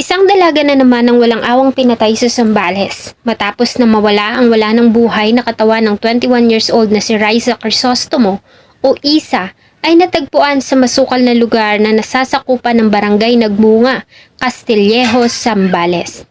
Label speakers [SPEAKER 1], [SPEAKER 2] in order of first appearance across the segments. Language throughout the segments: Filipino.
[SPEAKER 1] Isang dalaga na naman ang walang awang pinatay sa Sambales matapos na mawala ang wala ng buhay na katawan ng 21 years old na si Riza Crisostomo o Isa ay natagpuan sa masukal na lugar na nasasakupan ng barangay Nagmunga, Castillejos, Sambales.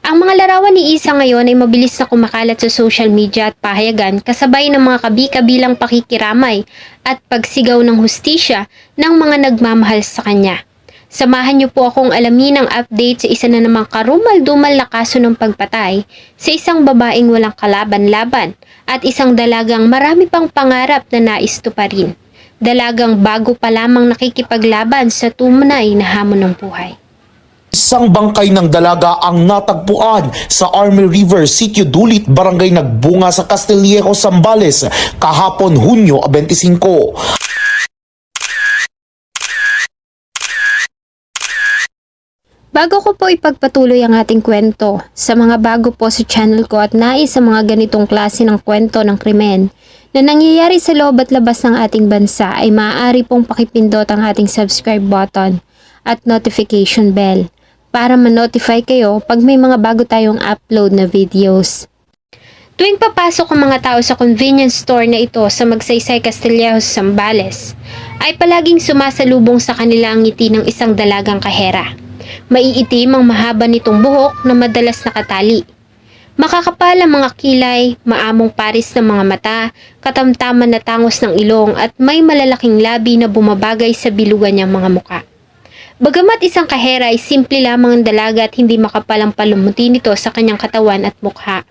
[SPEAKER 1] Ang mga larawan ni Isa ngayon ay mabilis na kumakalat sa social media at pahayagan kasabay ng mga kabi-kabilang pakikiramay at pagsigaw ng hustisya ng mga nagmamahal sa kanya. Samahan niyo po akong alamin ang update sa isa na namang karumal-dumal na kaso ng pagpatay sa isang babaeng walang kalaban-laban at isang dalagang marami pang pangarap na nais tuparin. Dalagang bago pa lamang nakikipaglaban sa tunay na hamon ng buhay.
[SPEAKER 2] Isang bangkay ng dalaga ang natagpuan sa Army River, Sitio Dulit, Barangay Nagbunga sa Castillejo, Zambales kahapon Hunyo 25.
[SPEAKER 1] Bago ko po ipagpatuloy ang ating kwento, sa mga bago po sa channel ko at nais sa mga ganitong klase ng kwento ng krimen na nangyayari sa loob at labas ng ating bansa ay maaari pong pakipindot ang ating subscribe button at notification bell para ma-notify kayo pag may mga bago tayong upload na videos. Tuwing papasok ang mga tao sa convenience store na ito sa Magsaysay Castillejos, Zambales, ay palaging sumasalubong sa kanila ang ngiti ng isang dalagang kahera. Maiitim ang mahaba nitong buhok na madalas nakatali. Makakapal ang mga kilay, maamong paris ng mga mata, katamtaman na tangos ng ilong at may malalaking labi na bumabagay sa bilugan niyang mga muka. Bagamat isang kahera ay simple lamang ang dalaga at hindi makapal ang palumuti nito sa kanyang katawan at mukha.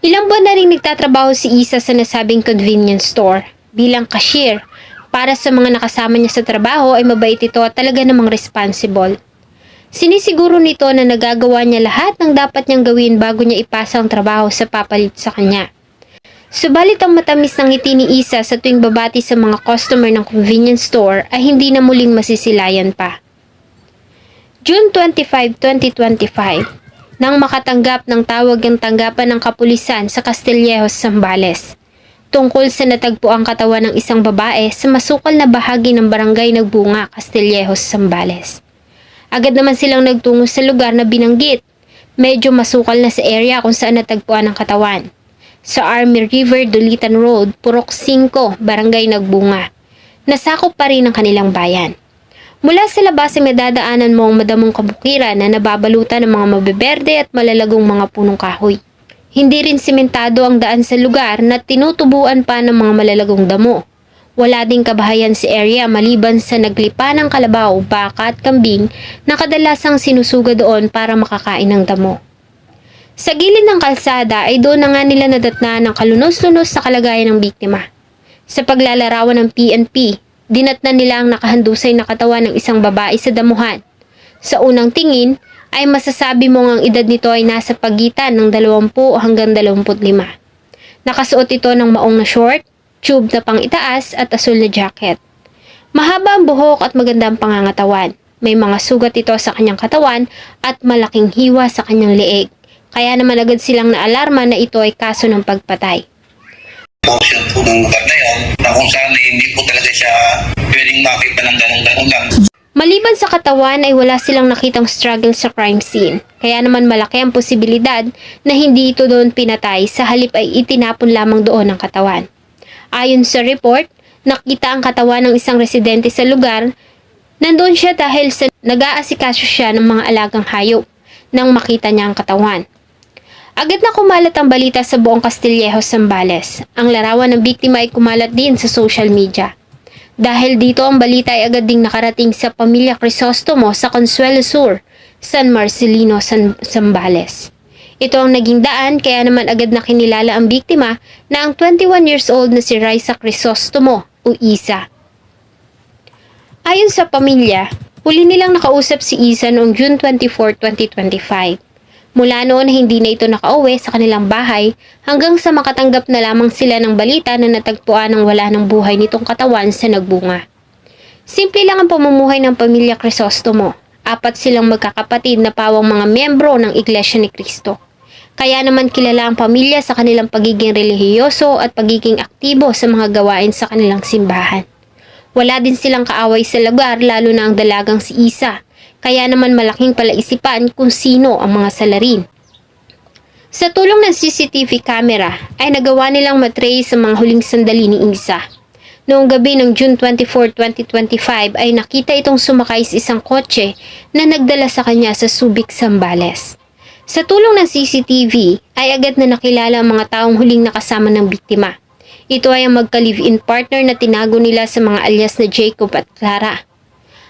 [SPEAKER 1] Ilang buwan na rin nagtatrabaho si Isa sa nasabing convenience store bilang cashier. Para sa mga nakasama niya sa trabaho ay mabait ito at talaga namang responsible. Sinisiguro nito na nagagawa niya lahat ng dapat niyang gawin bago niya ipasa ang trabaho sa papalit sa kanya. Subalit ang matamis ng ngiti ni Isa sa tuwing babati sa mga customer ng convenience store ay hindi na muling masisilayan pa. June 25, 2025 nang makatanggap ng tawag ng tanggapan ng kapulisan sa Castillejos, Zambales tungkol sa natagpo ang katawan ng isang babae sa masukal na bahagi ng barangay Nagbunga, Castillejos, Zambales. Agad naman silang nagtungo sa lugar na binanggit. Medyo masukal na sa area kung saan natagpuan ang katawan. Sa Army River, Dulitan Road, Purok 5, Barangay Nagbunga. Nasakop pa rin ang kanilang bayan. Mula sa labas ay madadaanan mo ang madamong kabukiran na nababalutan ng mga mabeberde at malalagong mga punong kahoy. Hindi rin simentado ang daan sa lugar na tinutubuan pa ng mga malalagong damo. Wala ding kabahayan sa area maliban sa naglipa ng kalabaw, baka at kambing na kadalasang sinusuga doon para makakain ng damo. Sa gilid ng kalsada ay doon na nga nila nadatna ng kalunos-lunos sa kalagayan ng biktima. Sa paglalarawan ng PNP, dinatna nila ang nakahandusay na katawan ng isang babae sa damuhan. Sa unang tingin, ay masasabi mong ang edad nito ay nasa pagitan ng 20 hanggang 25. Nakasuot ito ng maong na short, tube na pang itaas at asul na jacket. Mahaba ang buhok at maganda ang pangangatawan. May mga sugat ito sa kanyang katawan at malaking hiwa sa kanyang leeg. Kaya naman agad silang naalarma na ito ay kaso ng pagpatay.
[SPEAKER 3] portion po ng lugar na yun na kung saan hindi po talaga siya pwedeng makita ng ganun-ganun lang.
[SPEAKER 1] Maliban sa katawan ay wala silang nakitang struggle sa crime scene. Kaya naman malaki ang posibilidad na hindi ito doon pinatay sa halip ay itinapon lamang doon ang katawan. Ayon sa report, nakita ang katawan ng isang residente sa lugar. Nandoon siya dahil sa nag-aasikaso siya ng mga alagang hayop nang makita niya ang katawan. Agad na kumalat ang balita sa buong Castillejos, Zambales. Ang larawan ng biktima ay kumalat din sa social media. Dahil dito ang balita ay agad ding nakarating sa pamilya Crisostomo sa Consuelo Sur, San Marcelino, San Zambales. Ito ang naging daan kaya naman agad na kinilala ang biktima na ang 21 years old na si Raisa Crisostomo o Isa. Ayon sa pamilya, huli nilang nakausap si Isa noong June 24, 2025. Mula noon hindi na ito nakauwi sa kanilang bahay hanggang sa makatanggap na lamang sila ng balita na natagpuan ng wala ng buhay nitong katawan sa nagbunga. Simple lang ang pamumuhay ng pamilya Crisostomo. Apat silang magkakapatid na pawang mga miyembro ng Iglesia ni Cristo. Kaya naman kilala ang pamilya sa kanilang pagiging relihiyoso at pagiging aktibo sa mga gawain sa kanilang simbahan. Wala din silang kaaway sa lugar lalo na ang dalagang si Isa. Kaya naman malaking palaisipan kung sino ang mga salarin. Sa tulong ng CCTV camera ay nagawa nilang matrace ang mga huling sandali ni Isa. Noong gabi ng June 24, 2025 ay nakita itong sumakay sa isang kotse na nagdala sa kanya sa Subic, Zambales. Sa tulong ng CCTV ay agad na nakilala ang mga taong huling nakasama ng biktima. Ito ay ang magka-live-in partner na tinago nila sa mga alias na Jacob at Clara.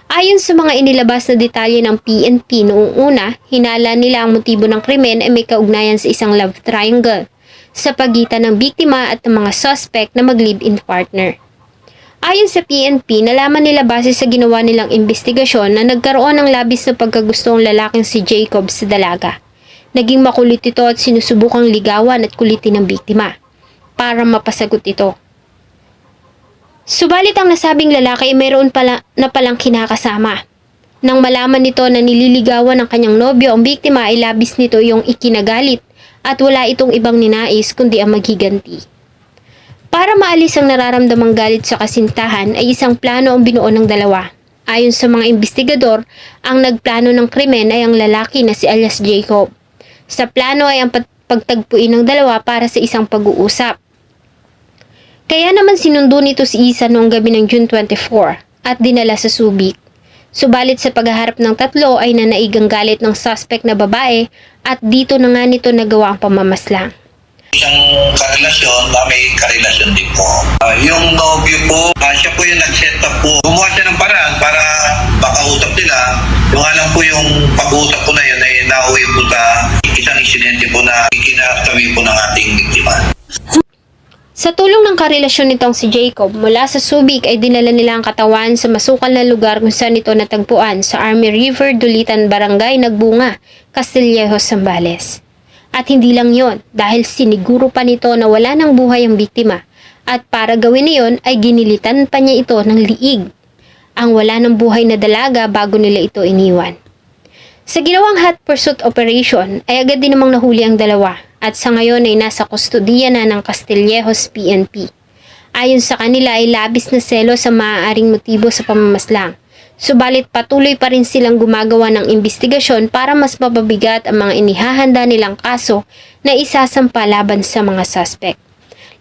[SPEAKER 1] Ayon sa mga inilabas na detalye ng PNP noong una, hinala nila ang motibo ng krimen ay may kaugnayan sa isang love triangle sa pagitan ng biktima at ng mga suspect na mag-live-in partner. Ayon sa PNP, nalaman nila base sa ginawa nilang investigasyon na nagkaroon ng labis na pagkagusto ang lalaking si Jacob sa dalaga. Naging makulit ito at sinusubukang ligawan at kulitin ng biktima para mapasagot ito. Subalit ang nasabing lalaki ay mayroon pala na palang kinakasama. Nang malaman nito na nililigawan ng kanyang nobyo ang biktima ay labis nito yung ikinagalit at wala itong ibang ninais kundi ang maghiganti. Para maalis ang nararamdamang galit sa kasintahan ay isang plano ang binuo ng dalawa. Ayon sa mga investigador, ang nagplano ng krimen ay ang lalaki na si alias Jacob. Sa plano ay ang pag- pagtagpuin ng dalawa para sa isang pag-uusap. Kaya naman sinundo nito si Isa noong gabi ng June 24 at dinala sa Subic. Subalit sa paghaharap ng tatlo ay nanaigang galit ng suspect na babae at dito na nga nito nagawa ang pamamaslang.
[SPEAKER 3] Isang karelasyon na may karelasyon din po. Ah, yung nobyo po, ah, siya po yung nag-set up po. Gumawa siya ng paraan para makausap nila. Yung alam po yung pag-uusap po na yun ay nauwi po sa isang insidente po na ikinasabi po ng ating biktima.
[SPEAKER 1] Sa tulong ng karelasyon nitong si Jacob, mula sa Subic ay dinala nila ang katawan sa masukal na lugar kung saan ito natagpuan sa Army River, Dulitan, Barangay, Nagbunga, Castillejo, Zambales. At hindi lang yon dahil siniguro pa nito na wala ng buhay ang biktima at para gawin niyon ay ginilitan pa niya ito ng liig. Ang wala ng buhay na dalaga bago nila ito iniwan. Sa ginawang hot pursuit operation ay agad din namang nahuli ang dalawa at sa ngayon ay nasa kustodiya na ng Castillejos PNP. Ayon sa kanila ay labis na selo sa maaaring motibo sa pamamaslang. Subalit patuloy pa rin silang gumagawa ng investigasyon para mas mapabigat ang mga inihahanda nilang kaso na isasampa laban sa mga suspect.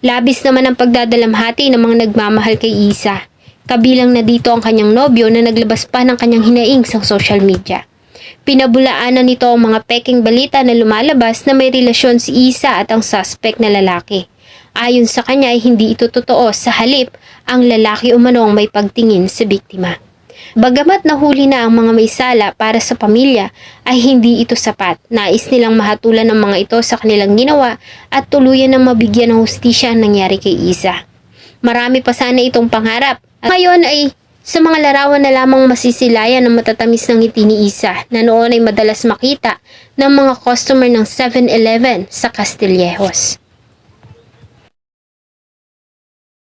[SPEAKER 1] Labis naman ang pagdadalamhati ng mga nagmamahal kay Isa. Kabilang na dito ang kanyang nobyo na naglabas pa ng kanyang hinaing sa social media. Pinabulaanan nito ang mga peking balita na lumalabas na may relasyon si Isa at ang suspect na lalaki. Ayon sa kanya ay hindi ito totoo sa halip ang lalaki umano ang may pagtingin sa biktima. Bagamat nahuli na ang mga may sala para sa pamilya ay hindi ito sapat. Nais nilang mahatulan ng mga ito sa kanilang ginawa at tuluyan ng mabigyan ng hustisya ang nangyari kay Isa. Marami pa sana itong pangarap. At ngayon ay sa mga larawan na lamang masisilayan ng matatamis ng ngiti ni Isa na noon ay madalas makita ng mga customer ng 7-Eleven sa Castillejos.